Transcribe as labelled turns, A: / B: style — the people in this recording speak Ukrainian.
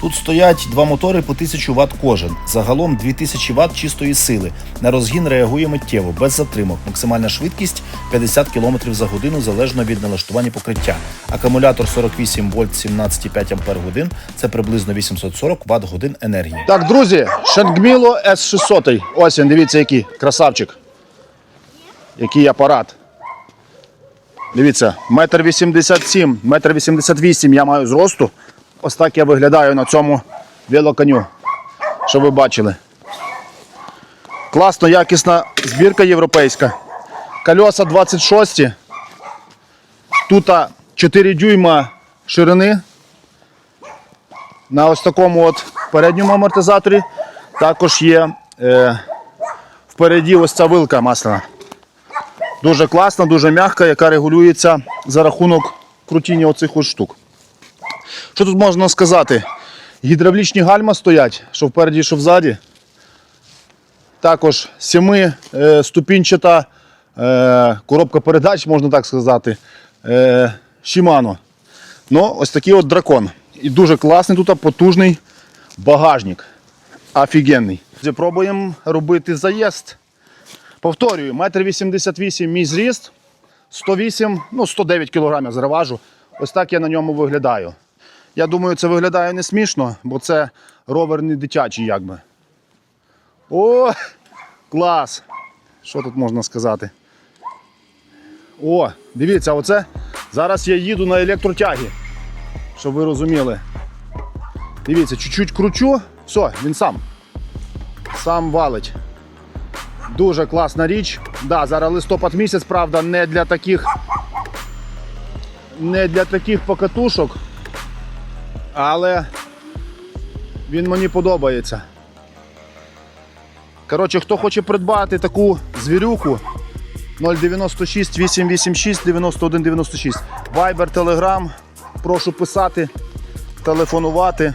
A: Тут стоять два мотори по 1000 Вт кожен. Загалом 2000 Вт чистої сили. На розгін реагує миттєво, без затримок. Максимальна швидкість 50 км за годину залежно від налаштування покриття. Акумулятор 48 вольт 17,5 Ампер годин. Це приблизно 840 Вт годин енергії.
B: Так, друзі, Шангміло С600. Ось він, дивіться, який красавчик. Який апарат. Дивіться, метр вісімдесят сім, метр вісімдесят вісім я маю зросту. Ось так я виглядаю на цьому велоконю. Що ви бачили. Класно, якісна збірка європейська. Кольоса 26. Тут 4 дюйма ширини на ось такому от передньому амортизаторі. Також є е, впереді ось ця вилка масляна. Дуже класна, дуже м'яка, яка регулюється за рахунок крутіння оцих ось штук. Що тут можна сказати? Гідравлічні гальма стоять, що впереді, що взаді. Також семи е, ступінчата е, коробка передач, можна так сказати. Е, Shimano. Ну, ось такий от дракон. І дуже класний тут потужний багажник. Офігенний. Пробуємо робити заїзд. Повторюю, метр 88 мій зріст, 108, ну 109 кг зриважу. Ось так я на ньому виглядаю. Я думаю, це виглядає не смішно, бо це ровер не дитячий якби. О, клас! Що тут можна сказати? О, дивіться, оце зараз я їду на електротягі, щоб ви розуміли. Дивіться, чуть-чуть кручу, все, він сам. Сам валить. Дуже класна річ. Да, зараз листопад місяць, правда, не для таких не для таких покатушок. Але він мені подобається. Коротше, хто хоче придбати таку звірюку 096 886 9196. Viber, Telegram. Прошу писати, телефонувати.